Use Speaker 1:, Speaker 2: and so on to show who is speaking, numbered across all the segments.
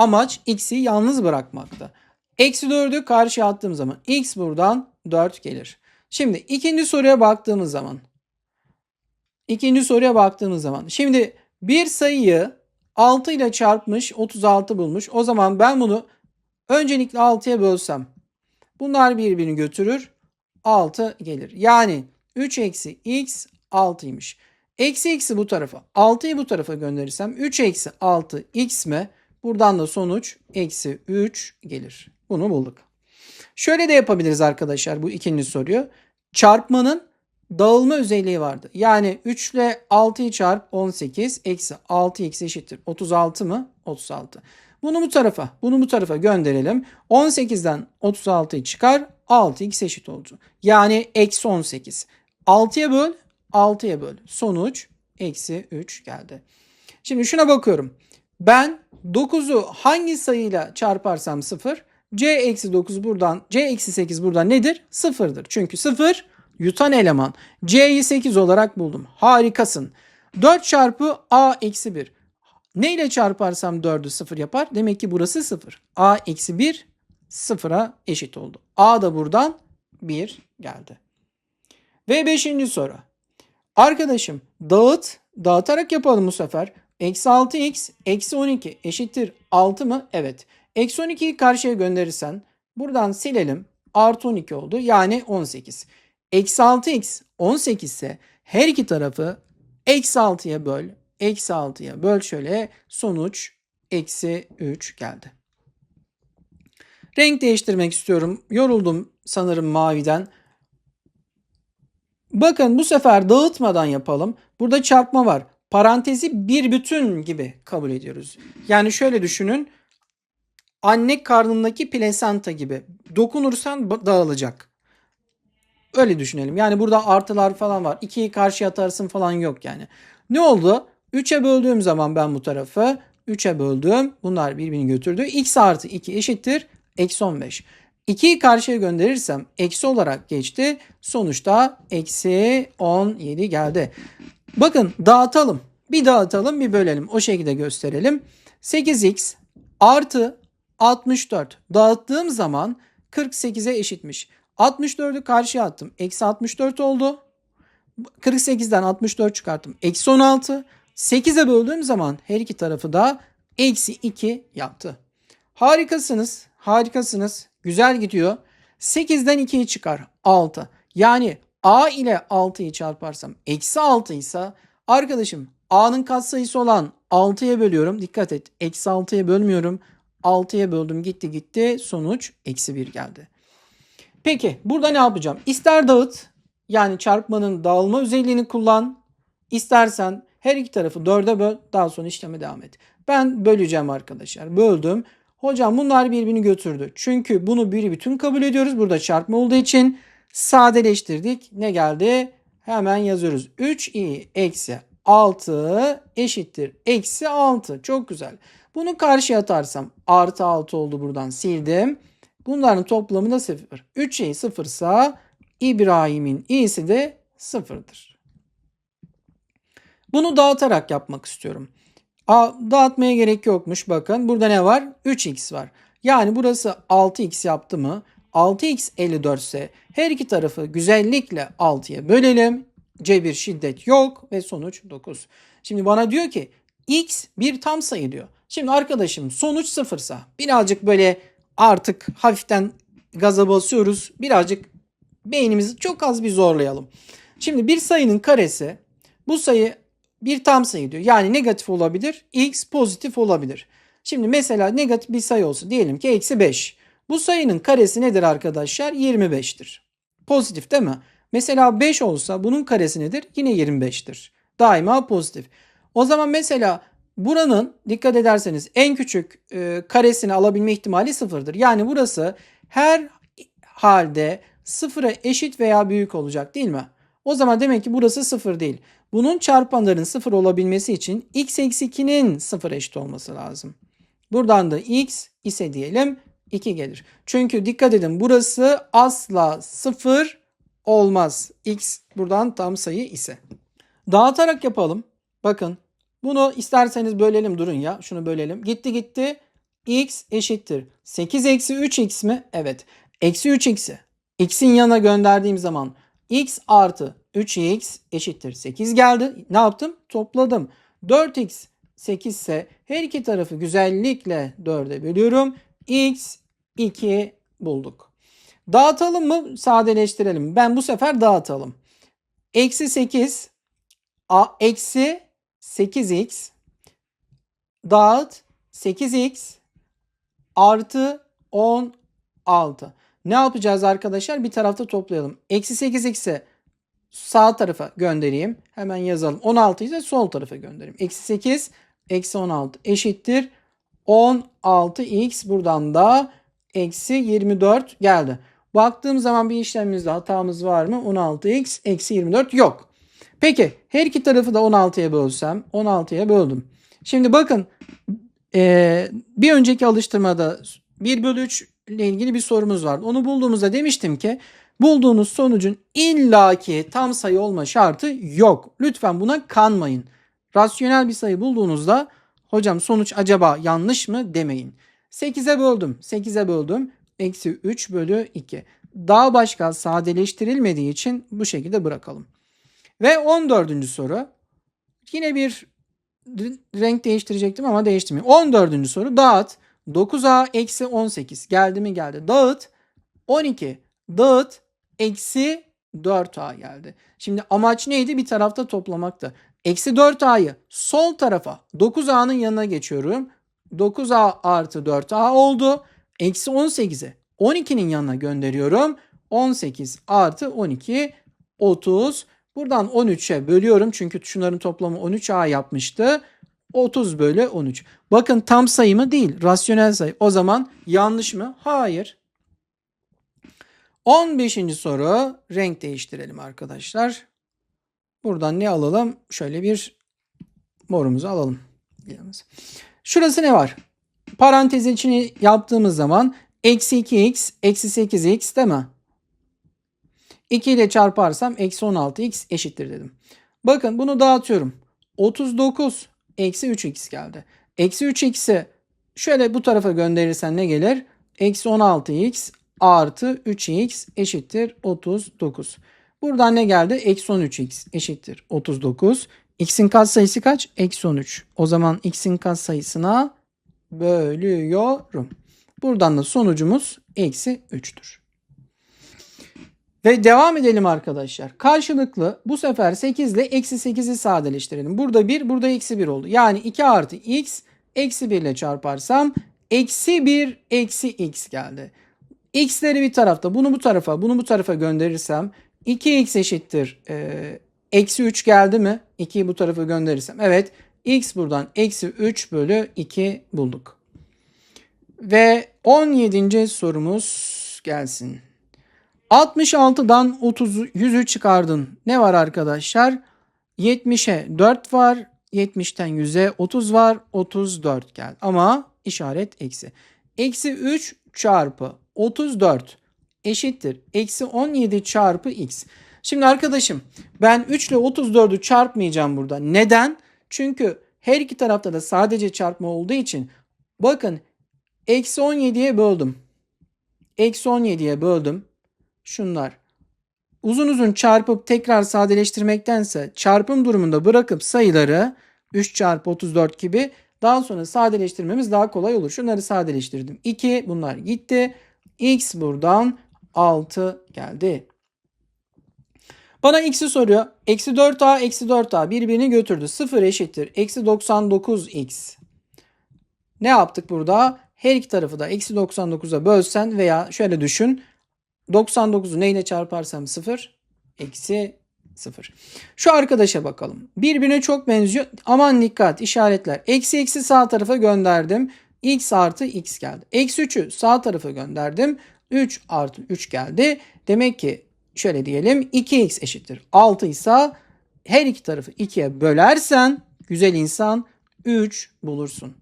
Speaker 1: Amaç x'i yalnız bırakmakta. Eksi 4'ü karşıya attığım zaman x buradan 4 gelir. Şimdi ikinci soruya baktığımız zaman ikinci soruya baktığımız zaman şimdi bir sayıyı 6 ile çarpmış 36 bulmuş. O zaman ben bunu öncelikle 6'ya bölsem bunlar birbirini götürür 6 gelir. Yani 3 eksi x 6'ymış. Eksi x'i bu tarafa 6'yı bu tarafa gönderirsem 3 eksi 6 x mi? Buradan da sonuç eksi 3 gelir. Bunu bulduk. Şöyle de yapabiliriz arkadaşlar bu ikinci soruyu. Çarpmanın dağılma özelliği vardı. Yani 3 ile 6'yı çarp 18 eksi 6x eşittir. 36 mı? 36. Bunu bu tarafa, bunu bu tarafa gönderelim. 18'den 36'yı çıkar 6x eşit oldu. Yani eksi 18. 6'ya böl 6'ya böl. Sonuç eksi 3 geldi. Şimdi şuna bakıyorum. Ben 9'u hangi sayıyla çarparsam 0, c eksi 9 buradan, c eksi 8 buradan nedir? 0'dır. Çünkü 0 yutan eleman. c'yi 8 olarak buldum. Harikasın. 4 çarpı a eksi 1. Ne ile çarparsam 4'ü 0 yapar? Demek ki burası 0. a eksi 1 0'a eşit oldu. a da buradan 1 geldi. Ve 5. soru. Arkadaşım dağıt, dağıtarak yapalım bu sefer. Eksi 6x eksi 12 eşittir 6 mı? Evet. Eksi 12'yi karşıya gönderirsen buradan silelim. Artı 12 oldu. Yani 18. Eksi 6x 18 ise her iki tarafı eksi 6'ya böl. Eksi 6'ya böl şöyle sonuç eksi 3 geldi. Renk değiştirmek istiyorum. Yoruldum sanırım maviden. Bakın bu sefer dağıtmadan yapalım. Burada çarpma var. Parantezi bir bütün gibi kabul ediyoruz. Yani şöyle düşünün. Anne karnındaki plasenta gibi. Dokunursan dağılacak. Öyle düşünelim. Yani burada artılar falan var. 2'yi karşıya atarsın falan yok yani. Ne oldu? 3'e böldüğüm zaman ben bu tarafı 3'e böldüm. Bunlar birbirini götürdü. x artı 2 eşittir. Eksi 15. 2'yi karşıya gönderirsem eksi olarak geçti. Sonuçta eksi 17 geldi. Bakın dağıtalım. Bir dağıtalım bir bölelim. O şekilde gösterelim. 8x artı 64 dağıttığım zaman 48'e eşitmiş. 64'ü karşıya attım. Eksi 64 oldu. 48'den 64 çıkarttım. Eksi 16. 8'e böldüğüm zaman her iki tarafı da eksi 2 yaptı. Harikasınız. Harikasınız. Güzel gidiyor. 8'den 2'yi çıkar. 6. Yani a ile 6'yı çarparsam eksi 6 ise arkadaşım a'nın katsayısı olan 6'ya bölüyorum. Dikkat et. Eksi 6'ya bölmüyorum. 6'ya böldüm gitti gitti. Sonuç eksi 1 geldi. Peki burada ne yapacağım? İster dağıt yani çarpmanın dağılma özelliğini kullan. İstersen her iki tarafı 4'e böl. Daha sonra işleme devam et. Ben böleceğim arkadaşlar. Böldüm. Hocam bunlar birbirini götürdü. Çünkü bunu bir bütün kabul ediyoruz. Burada çarpma olduğu için sadeleştirdik. Ne geldi? Hemen yazıyoruz. 3i eksi 6 eşittir. Eksi 6. Çok güzel. Bunu karşıya atarsam artı 6 oldu buradan sildim. Bunların toplamı da 0. 3i 0 ise İbrahim'in i'si de 0'dır. Bunu dağıtarak yapmak istiyorum. A, dağıtmaya gerek yokmuş bakın. Burada ne var? 3x var. Yani burası 6x yaptı mı? 6x 54 ise her iki tarafı güzellikle 6'ya bölelim. Cebir şiddet yok ve sonuç 9. Şimdi bana diyor ki x bir tam sayı diyor. Şimdi arkadaşım sonuç sıfırsa birazcık böyle artık hafiften gaza basıyoruz. Birazcık beynimizi çok az bir zorlayalım. Şimdi bir sayının karesi bu sayı bir tam sayı diyor. Yani negatif olabilir, x pozitif olabilir. Şimdi mesela negatif bir sayı olsa diyelim ki eksi 5. Bu sayının karesi nedir arkadaşlar? 25'tir. Pozitif değil mi? Mesela 5 olsa bunun karesi nedir? Yine 25'tir. Daima pozitif. O zaman mesela buranın dikkat ederseniz en küçük e, karesini alabilme ihtimali sıfırdır. Yani burası her halde sıfıra eşit veya büyük olacak değil mi? O zaman demek ki burası sıfır değil. Bunun çarpanların sıfır olabilmesi için x eksi 2'nin sıfır eşit olması lazım. Buradan da x ise diyelim 2 gelir. Çünkü dikkat edin burası asla sıfır olmaz. x buradan tam sayı ise. Dağıtarak yapalım. Bakın bunu isterseniz bölelim durun ya. Şunu bölelim. Gitti gitti. x eşittir. 8 eksi 3x mi? Evet. Eksi 3x'i x'in yanına gönderdiğim zaman x artı 3x eşittir 8 geldi. Ne yaptım? Topladım. 4x 8 ise her iki tarafı güzellikle 4'e bölüyorum. x 2 bulduk. Dağıtalım mı? Sadeleştirelim. Ben bu sefer dağıtalım. Eksi 8 a, eksi 8x dağıt 8x artı 16. Ne yapacağız arkadaşlar? Bir tarafta toplayalım. Eksi 8x'i sağ tarafa göndereyim. Hemen yazalım. 16 ise sol tarafa göndereyim. Eksi 8 eksi 16 eşittir. 16x buradan da eksi 24 geldi. Baktığım zaman bir işlemimizde hatamız var mı? 16x eksi 24 yok. Peki her iki tarafı da 16'ya bölsem 16'ya böldüm. Şimdi bakın ee, bir önceki alıştırmada 1 bölü 3 ile ilgili bir sorumuz vardı. Onu bulduğumuzda demiştim ki bulduğunuz sonucun illaki tam sayı olma şartı yok. Lütfen buna kanmayın. Rasyonel bir sayı bulduğunuzda hocam sonuç acaba yanlış mı demeyin. 8'e böldüm. 8'e böldüm. Eksi 3 bölü 2. Daha başka sadeleştirilmediği için bu şekilde bırakalım. Ve 14. soru. Yine bir renk değiştirecektim ama değiştirmiyorum. 14. soru dağıt. 9a eksi 18 geldi mi geldi. Dağıt 12 dağıt eksi 4a geldi. Şimdi amaç neydi? Bir tarafta toplamaktı. Eksi 4a'yı sol tarafa 9a'nın yanına geçiyorum. 9a artı 4a oldu. Eksi 18'i 12'nin yanına gönderiyorum. 18 artı 12 30. Buradan 13'e bölüyorum. Çünkü şunların toplamı 13a yapmıştı. 30 bölü 13. Bakın tam sayı mı değil. Rasyonel sayı. O zaman yanlış mı? Hayır. 15. soru. Renk değiştirelim arkadaşlar. Buradan ne alalım? Şöyle bir morumuzu alalım. Şurası ne var? Parantezin içini yaptığımız zaman eksi 2x eksi 8x değil mi? 2 ile çarparsam eksi 16x eşittir dedim. Bakın bunu dağıtıyorum. 39 eksi 3x geldi. Eksi 3x'i şöyle bu tarafa gönderirsen ne gelir? Eksi 16x artı 3x eşittir 39. Buradan ne geldi? Eksi 13x eşittir 39. X'in katsayısı kaç? Eksi 13. O zaman x'in katsayısına bölüyorum. Buradan da sonucumuz eksi 3'tür. Ve devam edelim arkadaşlar. Karşılıklı bu sefer 8 ile eksi 8'i sadeleştirelim. Burada 1 burada eksi 1 oldu. Yani 2 artı x eksi 1 ile çarparsam eksi 1 eksi x geldi. x'leri bir tarafta bunu bu tarafa bunu bu tarafa gönderirsem 2x eşittir eksi 3 geldi mi? 2'yi bu tarafa gönderirsem. Evet x buradan eksi 3 bölü 2 bulduk. Ve 17. sorumuz gelsin. 66'dan 30 100'ü çıkardın. Ne var arkadaşlar? 70'e 4 var. 70'ten 100'e 30 var. 34 geldi. Ama işaret eksi. Eksi 3 çarpı 34 eşittir. Eksi 17 çarpı x. Şimdi arkadaşım ben 3 ile 34'ü çarpmayacağım burada. Neden? Çünkü her iki tarafta da sadece çarpma olduğu için bakın eksi 17'ye böldüm. Eksi 17'ye böldüm şunlar. Uzun uzun çarpıp tekrar sadeleştirmektense çarpım durumunda bırakıp sayıları 3 çarpı 34 gibi daha sonra sadeleştirmemiz daha kolay olur. Şunları sadeleştirdim. 2 bunlar gitti. X buradan 6 geldi. Bana x'i soruyor. Eksi 4a eksi 4a birbirini götürdü. 0 eşittir. Eksi 99x. Ne yaptık burada? Her iki tarafı da eksi 99'a bölsen veya şöyle düşün. 99'u neyle çarparsam 0? Eksi 0. Şu arkadaşa bakalım. Birbirine çok benziyor. Aman dikkat işaretler. Eksi eksi sağ tarafa gönderdim. x artı x geldi. Eksi 3'ü sağ tarafa gönderdim. 3 artı 3 geldi. Demek ki şöyle diyelim 2x eşittir. 6 ise her iki tarafı 2'ye bölersen güzel insan 3 bulursun.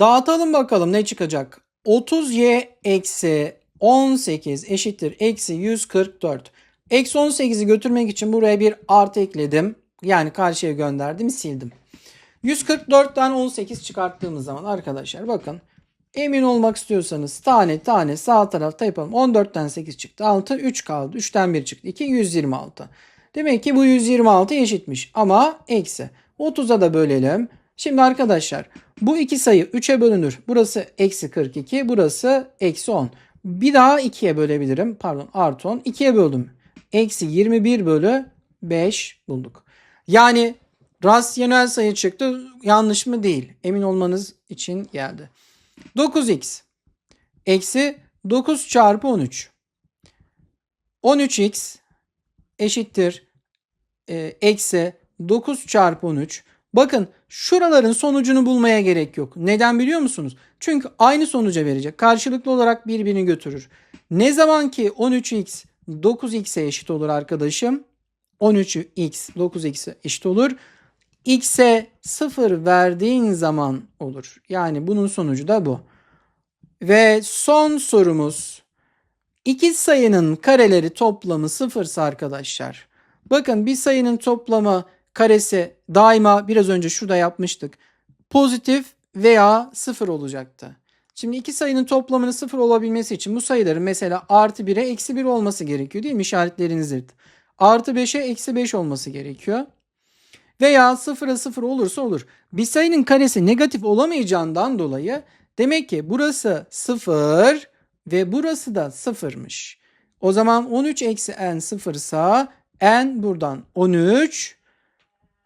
Speaker 1: Dağıtalım bakalım ne çıkacak. 30y eksi 18 eşittir eksi 144. Eksi 18'i götürmek için buraya bir artı ekledim. Yani karşıya gönderdim sildim. 144'ten 18 çıkarttığımız zaman arkadaşlar bakın emin olmak istiyorsanız tane tane sağ tarafta yapalım. 14'ten 8 çıktı 6 3 kaldı 3'ten 1 çıktı 2 126. Demek ki bu 126 eşitmiş ama eksi. 30'a da bölelim. Şimdi arkadaşlar bu iki sayı 3'e bölünür. Burası eksi 42 burası eksi 10. Bir daha 2'ye bölebilirim. Pardon artı 10. 2'ye böldüm. Eksi 21 bölü 5 bulduk. Yani rasyonel sayı çıktı. Yanlış mı değil. Emin olmanız için geldi. 9x eksi 9 çarpı 13. 13x eşittir e, eksi 9 çarpı 13. Bakın şuraların sonucunu bulmaya gerek yok. Neden biliyor musunuz? Çünkü aynı sonuca verecek. Karşılıklı olarak birbirini götürür. Ne zaman ki 13x 9x'e eşit olur arkadaşım. 13x 9x'e eşit olur. X'e 0 verdiğin zaman olur. Yani bunun sonucu da bu. Ve son sorumuz. İki sayının kareleri toplamı sıfırsa arkadaşlar. Bakın bir sayının toplamı karesi daima biraz önce şurada yapmıştık. Pozitif veya sıfır olacaktı. Şimdi iki sayının toplamının sıfır olabilmesi için bu sayıların mesela artı 1'e eksi 1 olması gerekiyor değil mi? İşaretleriniz zırt. Artı 5'e eksi 5 olması gerekiyor. Veya sıfıra sıfır olursa olur. Bir sayının karesi negatif olamayacağından dolayı demek ki burası sıfır ve burası da sıfırmış. O zaman 13 eksi n sıfırsa n buradan 13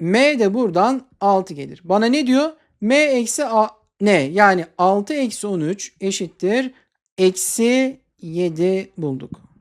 Speaker 1: m de buradan 6 gelir. Bana ne diyor? m eksi a ne? Yani 6 eksi 13 eşittir eksi 7 bulduk.